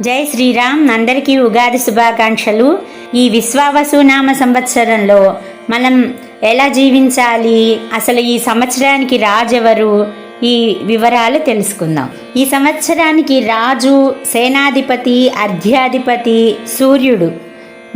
జై శ్రీరామ్. అందరికీ ఉగాది శుభాకాంక్షలు. ఈ విశ్వావసునామ సంవత్సరంలో మనం ఎలా జీవించాలి? అసలు ఈ సంవత్సరానికి రాజెవరు? ఈ వివరాలు తెలుసుకుందాం. ఈ సంవత్సరానికి రాజు సేనాధిపతి అర్ఘ్యాధిపతి సూర్యుడు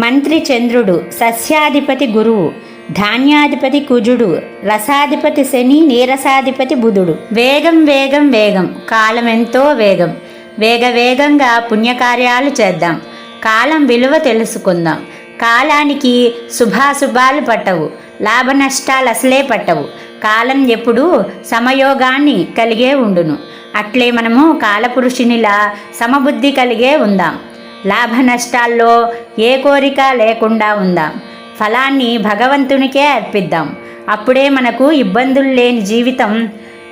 మంత్రి చంద్రుడు సస్యాధిపతి గురువు ధాన్యాధిపతి కుజుడు రసాధిపతి శని నీరసాధిపతి బుధుడు. వేగం వేగం వేగం. కాలం ఎంతో వేగం. వేగవేగంగా పుణ్యకార్యాలు చేద్దాం. కాలం విలువ తెలుసుకుందాం. కాలానికి శుభాశుభాలు పట్టవు. లాభ నష్టాలు అసలే పట్టవు. కాలం ఎప్పుడూ సమయోగాన్ని కలిగే ఉండును. అట్లే మనము కాలపురుషునిలా సమబుద్ధి కలిగే ఉందాం. లాభ నష్టాల్లో ఏ కోరిక లేకుండా ఉందాం. ఫలాన్ని భగవంతునికే అర్పిద్దాం. అప్పుడే మనకు ఇబ్బందులు లేని జీవితం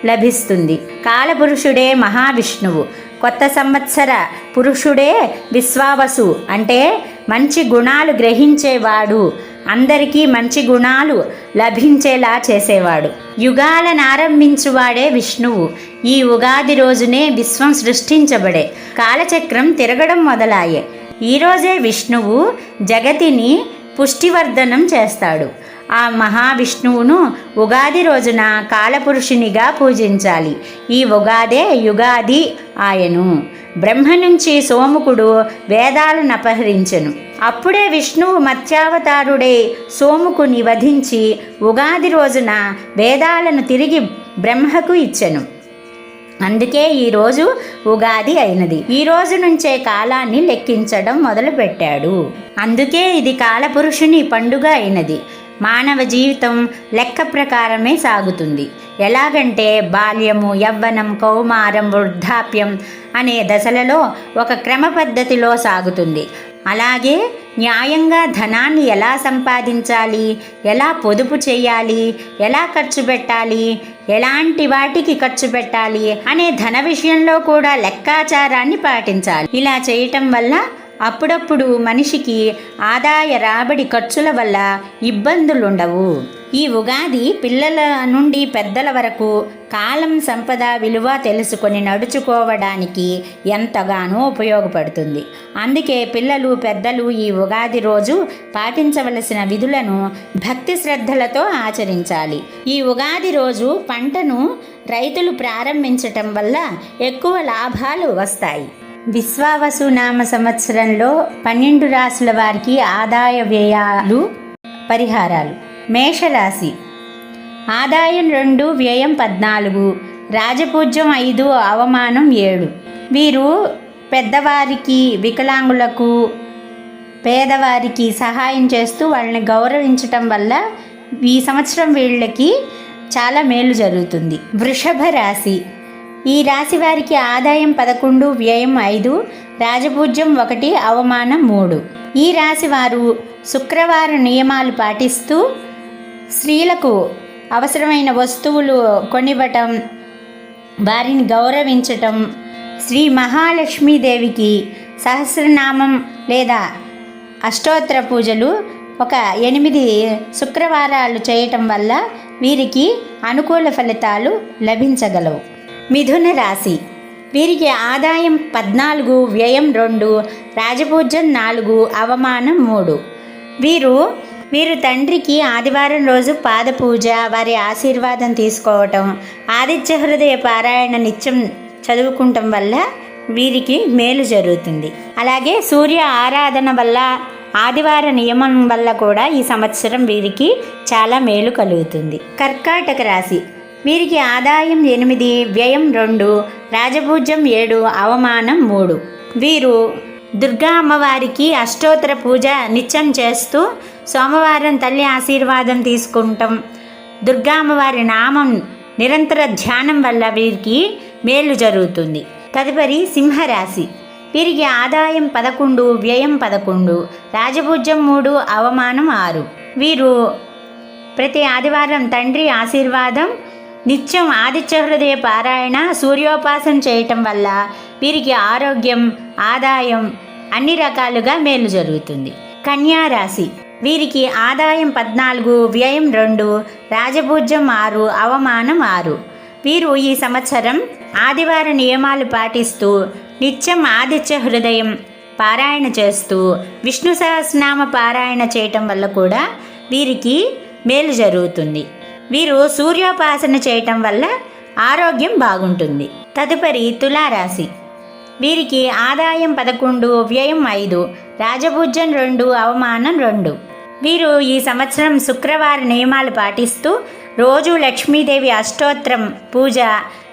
లభిస్తుంది. కాలపురుషుడే మహావిష్ణువు. కొత్త సంవత్సర పురుషుడే విశ్వావసు. అంటే మంచి గుణాలు గ్రహించేవాడు. అందరికీ మంచి గుణాలు లభించేలా చేసేవాడు. యుగాలను ఆరంభించువాడే విష్ణువు. ఈ ఉగాది రోజునే విశ్వం సృష్టించబడే. కాలచక్రం తిరగడం మొదలాయే. ఈరోజే విష్ణువు జగతిని పుష్టివర్ధనం చేస్తాడు. ఆ మహావిష్ణువును ఉగాది రోజున కాలపురుషునిగా పూజించాలి. ఈ ఉగాదే యుగాది ఆయను. బ్రహ్మ నుంచి సోముకుడు వేదాలను అపహరించెను. అప్పుడే విష్ణువు మత్స్యావతారుడే సోముకుని వధించి ఉగాది రోజున వేదాలను తిరిగి బ్రహ్మకు ఇచ్చెను. అందుకే ఈరోజు ఉగాది అయినది. ఈ రోజు నుంచే కాలాన్ని లెక్కించడం మొదలుపెట్టాడు. అందుకే ఇది కాలపురుషుని పండుగ అయినది. మానవ జీవితం లెక్క ప్రకారమే సాగుతుంది. ఎలాగంటే బాల్యము యవ్వనం కౌమారం వృద్ధాప్యం అనే దశలలో ఒక క్రమ పద్ధతిలో సాగుతుంది. అలాగే న్యాయంగా ధనాన్ని ఎలా సంపాదించాలి ఎలా పొదుపు చేయాలి ఎలా ఖర్చు పెట్టాలి ఎలాంటి వాటికి ఖర్చు పెట్టాలి అనే ధన విషయంలో కూడా లెక్కాచారాన్ని పాటించాలి. ఇలా చేయటం వల్ల అప్పుడప్పుడు మనిషికి ఆదాయ రాబడి ఖర్చుల వల్ల ఇబ్బందులుండవు. ఈ ఉగాది పిల్లల నుండి పెద్దల వరకు కాలం సంపద విలువ తెలుసుకొని నడుచుకోవడానికి ఎంతగానో ఉపయోగపడుతుంది. అందుకే పిల్లలు పెద్దలు ఈ ఉగాది రోజు పాటించవలసిన విధులను భక్తి శ్రద్ధలతో ఆచరించాలి. ఈ ఉగాది రోజు పంటను రైతులు ప్రారంభించటం వల్ల ఎక్కువ లాభాలు వస్తాయి. విశ్వావసునామ సంవత్సరంలో పన్నెండు రాసుల వారికి ఆదాయ వ్యయాలు పరిహారాలు. మేషరాశి. ఆదాయం రెండు వ్యయం పద్నాలుగు రాజపూజ్యం ఐదు అవమానం ఏడు. వీరు పెద్దవారికి వికలాంగులకు పేదవారికి సహాయం చేస్తూ వాళ్ళని గౌరవించటం వల్ల ఈ సంవత్సరం వీళ్ళకి చాలా మేలు జరుగుతుంది. వృషభ రాశి ఈ రాశి వారికి ఆదాయం పదకొండు వ్యయం ఐదు రాజపూజ్యం ఒకటి అవమానం మూడు. ఈ రాశి వారు శుక్రవార నియమాలు పాటిస్తూ స్త్రీలకు అవసరమైన వస్తువులు కొనివ్వటం వారిని గౌరవించటం శ్రీ మహాలక్ష్మీదేవికి సహస్రనామం లేదా అష్టోత్తర పూజలు ఒక ఎనిమిది శుక్రవారాలు చేయటం వల్ల వీరికి అనుకూల ఫలితాలు లభించగలవు. మిథున రాశి. వీరికి ఆదాయం పద్నాలుగు వ్యయం రెండు రాజపూజ్యం నాలుగు అవమానం మూడు. వీరు వీరు తండ్రికి ఆదివారం రోజు పాదపూజ వారి ఆశీర్వాదం తీసుకోవటం ఆదిత్య హృదయ పారాయణ నిత్యం చదువుకుంటం వల్ల వీరికి మేలు జరుగుతుంది. అలాగే సూర్య ఆరాధన వల్ల ఆదివార నియమం వల్ల కూడా ఈ సంవత్సరం వీరికి చాలా మేలు కలుగుతుంది. కర్కాటక రాశి. వీరికి ఆదాయం ఎనిమిది వ్యయం రెండు రాజపూజ్యం ఏడు అవమానం మూడు. వీరు దుర్గా అమ్మవారికి అష్టోత్తర పూజ నిత్యం చేస్తూ సోమవారం తల్లి ఆశీర్వాదం తీసుకుంటాం. దుర్గా అమ్మవారి నామం నిరంతర ధ్యానం వల్ల వీరికి మేలు జరుగుతుంది. తదుపరి సింహరాశి. వీరికి ఆదాయం పదకొండు వ్యయం పదకొండు రాజపూజ్యం మూడు అవమానం ఆరు. వీరు ప్రతి ఆదివారం తండ్రి ఆశీర్వాదం నిత్యం ఆదిత్య హృదయ పారాయణ సూర్యోపాసన చేయటం వల్ల వీరికి ఆరోగ్యం ఆదాయం అన్ని రకాలుగా మేలు జరుగుతుంది. కన్యారాశి వీరికి ఆదాయం పద్నాలుగు వ్యయం రెండు రాజపూజ్యం ఆరు అవమానం ఆరు. వీరు ఈ సంవత్సరం ఆదివార నియమాలు పాటిస్తూ నిత్యం ఆదిత్య హృదయం పారాయణ చేస్తూ విష్ణు సహస్రనామ పారాయణ చేయటం వల్ల కూడా వీరికి మేలు జరుగుతుంది. వీరు సూర్యోపాసన చేయటం వల్ల ఆరోగ్యం బాగుంటుంది. తదుపరి తులారాశి. వీరికి ఆదాయం పదకొండు వ్యయం ఐదు రాజభుజం రెండు అవమానం రెండు. వీరు ఈ సంవత్సరం శుక్రవార నియమాలు పాటిస్తూ రోజు లక్ష్మీదేవి అష్టోత్తరం పూజ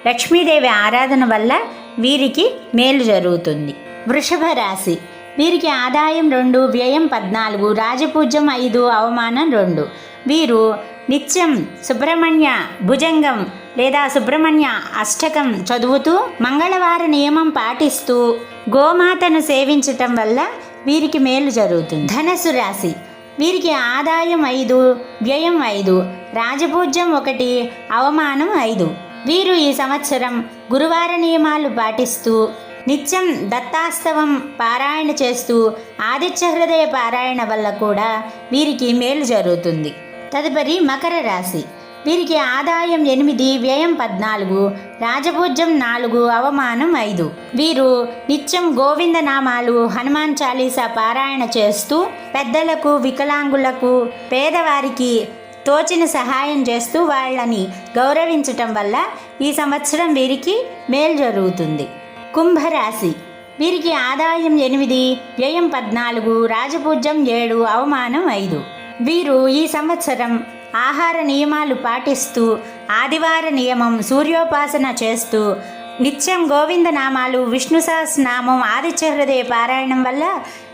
లక్ష్మీదేవి ఆరాధన వల్ల వీరికి మేలు జరుగుతుంది. వృషభ రాశి. వీరికి ఆదాయం రెండు వ్యయం పద్నాలుగు రాజపూజ్యం ఐదు అవమానం రెండు. వీరు నిత్యం సుబ్రహ్మణ్య భుజంగం లేదా సుబ్రహ్మణ్య అష్టకం చదువుతూ మంగళవార నియమం పాటిస్తూ గోమాతను సేవించటం వల్ల వీరికి మేలు జరుగుతుంది. ధనసు రాశి. వీరికి ఆదాయం ఐదు వ్యయం ఐదు రాజపూజ్యం ఒకటి అవమానం ఐదు. వీరు ఈ సంవత్సరం గురువార నియమాలు పాటిస్తూ నిత్యం దత్తాస్తవం పారాయణ చేస్తూ ఆదిత్య హృదయ పారాయణ వల్ల కూడా వీరికి మేలు జరుగుతుంది. తదుపరి మకర రాశి. వీరికి ఆదాయం ఎనిమిది వ్యయం పద్నాలుగు రాజభోజ్యం నాలుగు అవమానం ఐదు. వీరు నిత్యం గోవింద నామాలు హనుమాన్ చాలీసా పారాయణ చేస్తూ పెద్దలకు వికలాంగులకు పేదవారికి తోచిన సహాయం చేస్తూ వాళ్ళని గౌరవించటం వల్ల ఈ సంవత్సరం వీరికి మేలు జరుగుతుంది. కుంభరాశి. వీరికి ఆదాయం ఎనిమిది వ్యయం పద్నాలుగు రాజపూజ్యం ఏడు అవమానం ఐదు. వీరు ఈ సంవత్సరం ఆహార నియమాలు పాటిస్తూ ఆదివార నియమం సూర్యోపాసన చేస్తూ నిత్యం గోవింద నామాలు విష్ణు సహస్రనామం ఆదిత్య హృదయ పారాయణం వల్ల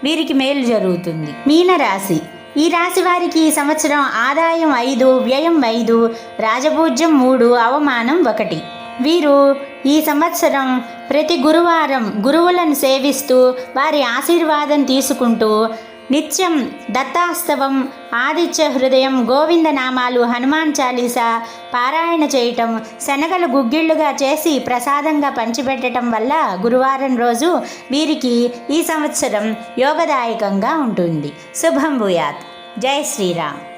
వీరికి మేలు జరుగుతుంది. మీనరాశి. ఈ రాశి వారికి ఈ సంవత్సరం ఆదాయం ఐదు వ్యయం ఐదు రాజపూజ్యం మూడు అవమానం ఒకటి. వీరు ఈ సంవత్సరం ప్రతి గురువారం గురువులను సేవిస్తూ వారి ఆశీర్వాదం తీసుకుంటూ నిత్యం దత్తాస్తవం ఆదిత్య హృదయం గోవింద నామాలు హనుమాన్ చాలీసా పారాయణ చేయటం శనగలు గుగ్గిళ్ళుగా చేసి ప్రసాదంగా పంచిపెట్టడం వల్ల గురువారం రోజు వీరికి ఈ సంవత్సరం యోగదాయకంగా ఉంటుంది. శుభం భూయాత్. జై శ్రీరామ్.